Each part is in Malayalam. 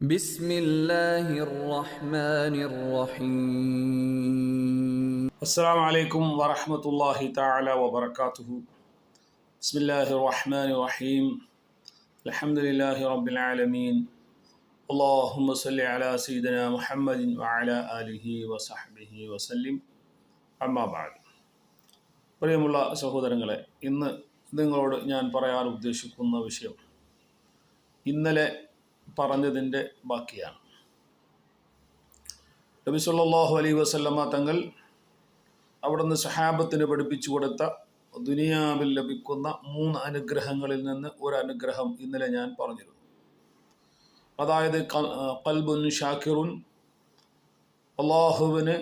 بسم الله الرحمن الرحيم السلام عليكم ورحمة الله تعالى وبركاته بسم الله الرحمن الرحيم الحمد لله رب العالمين اللهم صل على سيدنا محمد وعلى آله وصحبه وسلم أما بعد പ്രിയമുള്ള സഹോദരങ്ങളെ ഇന്ന് നിങ്ങളോട് ഞാൻ പറയാൻ ഉദ്ദേശിക്കുന്ന വിഷയം ഇന്നലെ പറഞ്ഞതിന്റെ ബാക്കിയാണ്. നബി സല്ലാഹു അലൈ വസല്ലമ്മ തങ്ങൾ അവിടുന്ന് സഹാബത്തിന് പഠിപ്പിച്ചു കൊടുത്ത ദുനിയാവിൽ ലഭിക്കുന്ന മൂന്ന് അനുഗ്രഹങ്ങളിൽ നിന്ന് ഒരു അനുഗ്രഹം ഇന്നലെ ഞാൻ പറഞ്ഞിരുന്നു. അതായത് കൽബുൻ ഷാക്കിറുൻ അള്ളാഹുവിന്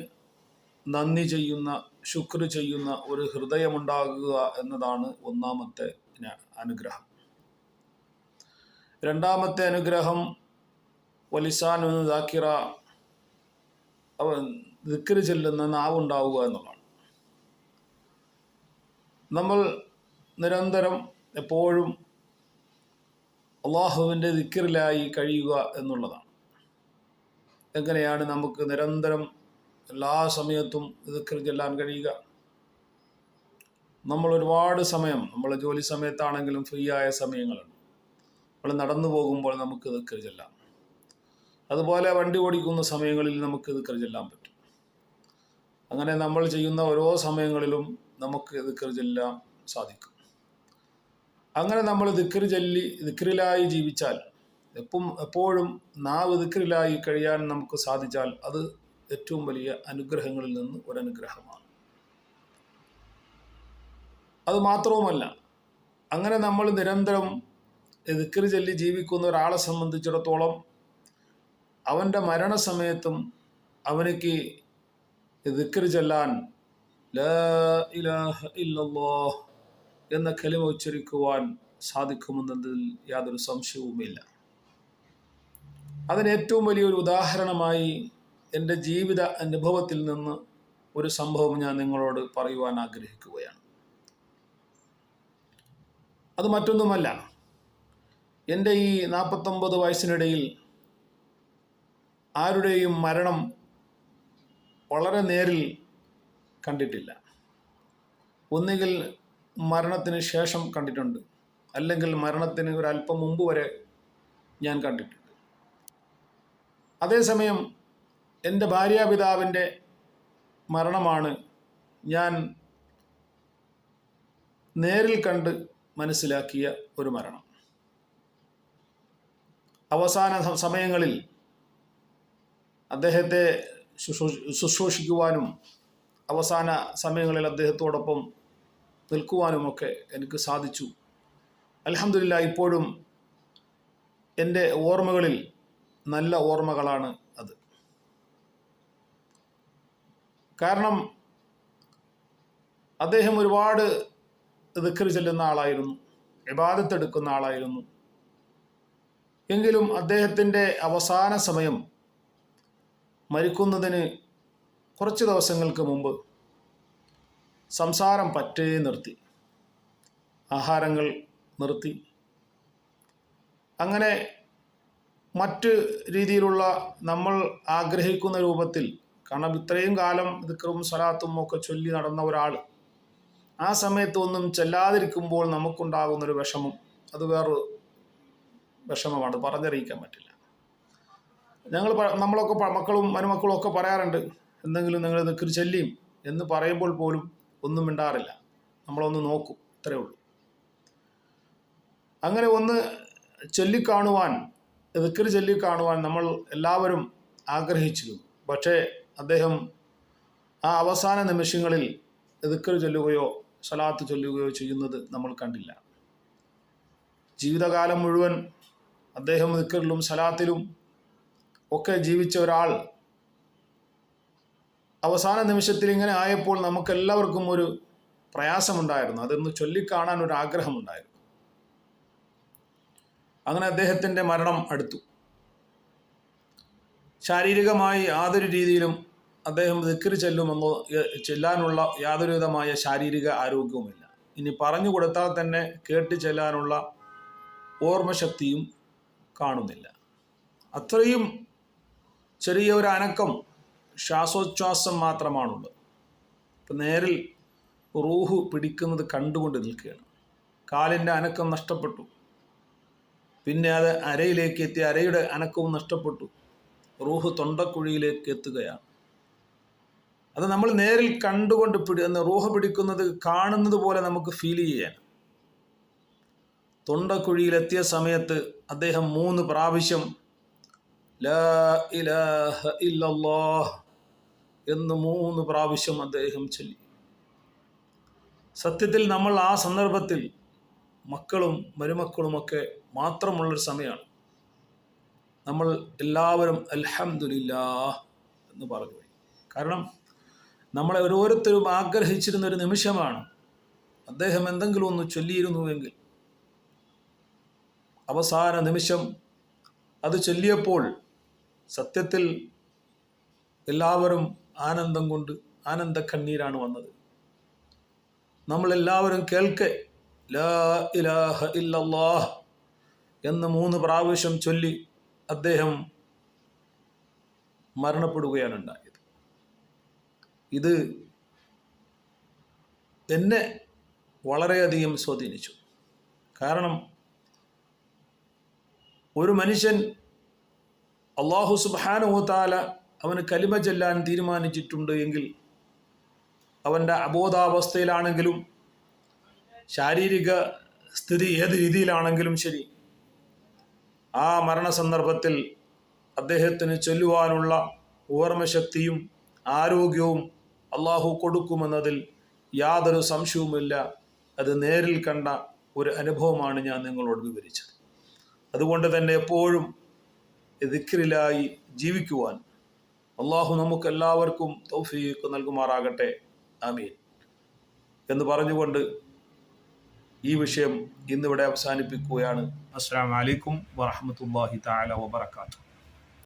നന്ദി ചെയ്യുന്ന ശുക്ർ ചെയ്യുന്ന ഒരു ഹൃദയമുണ്ടാകുക എന്നതാണ് ഒന്നാമത്തെ അനുഗ്രഹം. രണ്ടാമത്തെ അനുഗ്രഹം വലിസാനു ദാക്കിറ അവൻ ദിക്കറ് ചെല്ലുന്ന നാവുണ്ടാവുക എന്നുള്ളതാണ്. നമ്മൾ നിരന്തരം എപ്പോഴും അള്ളാഹുവിന്റെ ദിക്കറിലായി കഴിയുക എന്നുള്ളതാണ്. എങ്ങനെയാണ് നമുക്ക് നിരന്തരം എല്ലാ സമയത്തും ദിക്കർ ചെല്ലാൻ കഴിയുക? നമ്മൾ ഒരുപാട് സമയം നമ്മളെ ജോലി സമയത്താണെങ്കിലും ഫ്രീ ആയ സമയങ്ങളുണ്ട്. നമ്മൾ നടന്നു പോകുമ്പോൾ നമുക്ക് ദിക്കർ ചെല്ലാം. അതുപോലെ വണ്ടി ഓടിക്കുന്ന സമയങ്ങളിൽ നമുക്ക് ദിക്കർ ചെല്ലാൻ പറ്റും. അങ്ങനെ നമ്മൾ ചെയ്യുന്ന ഓരോ സമയങ്ങളിലും നമുക്ക് ദിക്കർ ചെല്ലാൻ സാധിക്കും. അങ്ങനെ നമ്മൾ ദിക്കർ ചൊല്ലി ദിക്കറിലായി ജീവിച്ചാൽ എപ്പം എപ്പോഴും നാവ് ദിക്കറിലായി കഴിയാൻ നമുക്ക് സാധിച്ചാൽ അത് ഏറ്റവും വലിയ അനുഗ്രഹങ്ങളിൽ നിന്ന് ഒരനുഗ്രഹമാണ്. അത് മാത്രവുമല്ല അങ്ങനെ നമ്മൾ നിരന്തരം ദിക്കറി ചൊല്ലി ജീവിക്കുന്ന ഒരാളെ സംബന്ധിച്ചിടത്തോളം അവന്റെ മരണസമയത്തും അവനിക്ക് എതിക്കറി ചൊല്ലാൻ ലാ എന്ന കലിമ ഉച്ചരിക്കുവാൻ സാധിക്കുമെന്നതിൽ യാതൊരു സംശയവുമില്ല. അതിന് ഏറ്റവും വലിയൊരു ഉദാഹരണമായി എന്റെ ജീവിത അനുഭവത്തിൽ നിന്ന് ഒരു സംഭവം ഞാൻ നിങ്ങളോട് പറയുവാൻ ആഗ്രഹിക്കുകയാണ്. അത് മറ്റൊന്നുമല്ല. എന്റെ ഈ നാൽപ്പത്തൊമ്പത് വയസ്സിനിടയിൽ ആരുടെയും മരണം വളരെ നേരിൽ കണ്ടിട്ടില്ല. ഒന്നുകിൽ മരണത്തിന് ശേഷം കണ്ടിട്ടുണ്ട്. അല്ലെങ്കിൽ മരണത്തിന് ഒരല്പം മുമ്പ് വരെ ഞാൻ കണ്ടിട്ടുണ്ട്. അതേസമയം എന്റെ ഭാര്യാപിതാവിന്റെ മരണമാണ് ഞാൻ നേരിൽ കണ്ട് മനസ്സിലാക്കിയ ഒരു മരണം. അവസാന സമയങ്ങളിൽ അദ്ദേഹത്തെ ശുശ്രൂ- ശുശ്രൂഷിക്കുവാനും അവസാന സമയങ്ങളിൽ അദ്ദേഹത്തോടൊപ്പം നിൽക്കുവാനുമൊക്കെ എനിക്ക് സാധിച്ചു. അലഹമില്ല ഇപ്പോഴും എന്റെ ഓർമ്മകളിൽ നല്ല ഓർമ്മകളാണ് അത്. കാരണം അദ്ദേഹം ഒരുപാട് ദിക്കറി ചെല്ലുന്ന ആളായിരുന്നു ഇബാദത്തെടുക്കുന്ന ആളായിരുന്നു. എങ്കിലും അദ്ദേഹത്തിന്റെ അവസാന സമയം മരിക്കുന്നതിന് കുറച്ച് ദിവസങ്ങൾക്ക് മുമ്പ് സംസാരം പറ്റേ നിർത്തി. ആഹാരങ്ങൾ നിർത്തി. അങ്ങനെ മറ്റ് രീതിയിലുള്ള നമ്മൾ ആഗ്രഹിക്കുന്ന രൂപത്തിൽ കാരണം ഇത്രയും കാലം ദിക്കറും സലാത്തും ഒക്കെ ചൊല്ലി നടന്ന ഒരാൾ ആ സമയത്തൊന്നും ചെല്ലാതിരിക്കുമ്പോൾ നമുക്കുണ്ടാകുന്നൊരു വിഷമം അത് വേറൊരു വിഷമമാണ്. പറഞ്ഞറിയിക്കാൻ പറ്റില്ല. ഞങ്ങൾ നമ്മളൊക്കെ മക്കളും മരുമക്കളും ഒക്കെ പറയാറുണ്ട് എന്തെങ്കിലും നിങ്ങൾ നിൽക്കൊരു ചെല്ലിയും എന്ന് പറയുമ്പോൾ പോലും ഒന്നും മിണ്ടാറില്ല. നമ്മളൊന്ന് നോക്കും ഇത്രയേ ഉള്ളൂ. അങ്ങനെ ഒന്ന് ചൊല്ലിക്കാണുവാൻ ദിക്കർ ചൊല്ലിക്കാണുവാൻ നമ്മൾ എല്ലാവരും ആഗ്രഹിച്ചിരുന്നു. പക്ഷേ അദ്ദേഹം ആ അവസാന നിമിഷങ്ങളിൽ ദിക്കർ ചൊല്ലുകയോ സലാത്ത് ചൊല്ലുകയോ ചെയ്യുന്നത് നമ്മൾ കണ്ടില്ല. ജീവിതകാലം മുഴുവൻ അദ്ദേഹം ഇക്കറിലും സലാത്തിലും ഒക്കെ ജീവിച്ച ഒരാൾ. അവസാന നിമിഷത്തിൽ ഇങ്ങനെ ആയപ്പോൾ നമുക്കെല്ലാവർക്കും ഒരു പ്രയാസമുണ്ടായിരുന്നു. അതൊന്ന് ചൊല്ലിക്കാണാൻ ഒരു ആഗ്രഹമുണ്ടായിരുന്നു. അങ്ങനെ അദ്ദേഹത്തിന്റെ മരണം അടുത്തു. ശാരീരികമായി യാതൊരു രീതിയിലും അദ്ദേഹം ദിക്കറി ചെല്ലുമെന്നോ ചെല്ലാനുള്ള യാതൊരുവിധമായ ശാരീരിക ആരോഗ്യവുമില്ല. ഇനി പറഞ്ഞു കൊടുത്താൽ തന്നെ കേട്ട് ചെല്ലാനുള്ള ഓർമ്മശക്തിയും കാണുന്നില്ല. അത്രയും ചെറിയ ഒരു അനക്കം ശ്വാസോച്ഛ്വാസം മാത്രമാണുള്ളത്. ഇപ്പം നേരിൽ റൂഹ് പിടിക്കുന്നത് കണ്ടുകൊണ്ട് നിൽക്കുകയാണ്. കാലിന്റെ അനക്കം നഷ്ടപ്പെട്ടു. പിന്നെ അത് അരയിലേക്ക് എത്തി അരയുടെ അനക്കവും നഷ്ടപ്പെട്ടു. റൂഹ് തൊണ്ടക്കുഴിയിലേക്ക് എത്തുകയാണ്. അത് നമ്മൾ നേരിൽ കണ്ടുകൊണ്ട് പിടി റൂഹ് പിടിക്കുന്നത് കാണുന്നത് പോലെ നമുക്ക് ഫീൽ ചെയ്യാൻ തൊണ്ടക്കുഴിയിലെത്തിയ സമയത്ത് അദ്ദേഹം മൂന്ന് പ്രാവശ്യം ലാ ഇലാഹ ഇല്ലല്ലാഹ് എന്ന് മൂന്ന് പ്രാവശ്യം അദ്ദേഹം ചൊല്ലി. സത്യത്തിൽ നമ്മൾ ആ സന്ദർഭത്തിൽ മക്കളും മരുമക്കളുമൊക്കെ മാത്രമുള്ളൊരു സമയമാണ് നമ്മൾ എല്ലാവരും അൽഹംദുലില്ലാ എന്ന് പറഞ്ഞു. കാരണം നമ്മളെ ഓരോരുത്തരും ആഗ്രഹിച്ചിരുന്ന ഒരു നിമിഷമാണ് അദ്ദേഹം എന്തെങ്കിലും ഒന്ന് ചൊല്ലിയിരുന്നുവെങ്കിൽ അവസാന നിമിഷം അത് ചൊല്ലിയപ്പോൾ സത്യത്തിൽ എല്ലാവരും ആനന്ദം കൊണ്ട് ആനന്ദ കണ്ണീരാണ് വന്നത്. നമ്മളെല്ലാവരും കേൾക്കെ ലാ ഇലാഹ ഇല്ലല്ലാഹ് എന്ന് മൂന്ന് പ്രാവശ്യം ചൊല്ലി അദ്ദേഹം മരണപ്പെടുകയാണ് ഉണ്ടായത് ഇത് എന്നെ വളരെയധികം സ്വാധീനിച്ചു. കാരണം ഒരു മനുഷ്യൻ അള്ളാഹു താല അവന് കലിമ ചെല്ലാൻ തീരുമാനിച്ചിട്ടുണ്ട് എങ്കിൽ അവന്റെ അബോധാവസ്ഥയിലാണെങ്കിലും ശാരീരിക സ്ഥിതി ഏത് രീതിയിലാണെങ്കിലും ശരി. ആ മരണസന്ദർഭത്തിൽ അദ്ദേഹത്തിന് ചൊല്ലുവാനുള്ള ഓർമ്മശക്തിയും ആരോഗ്യവും അള്ളാഹു കൊടുക്കുമെന്നതിൽ യാതൊരു സംശയവുമില്ല. അത് നേരിൽ കണ്ട ഒരു അനുഭവമാണ് ഞാൻ നിങ്ങളോട് വിവരിച്ചത്. അതുകൊണ്ട് തന്നെ എപ്പോഴും ദിക്റിലായി ജീവിക്കുവാൻ അള്ളാഹു നമുക്കെല്ലാവർക്കും തൗഫീഖ് നൽകുമാറാകട്ടെ. ആമീൻ. എന്ന് പറഞ്ഞുകൊണ്ട് ഈ വിഷയം ഇന്നിവിടെ അവസാനിപ്പിക്കുകയാണ്. അസ്സാം വലൈക്കും വാഹമത്തല്ലാഹി താല വബർക്കാത്തു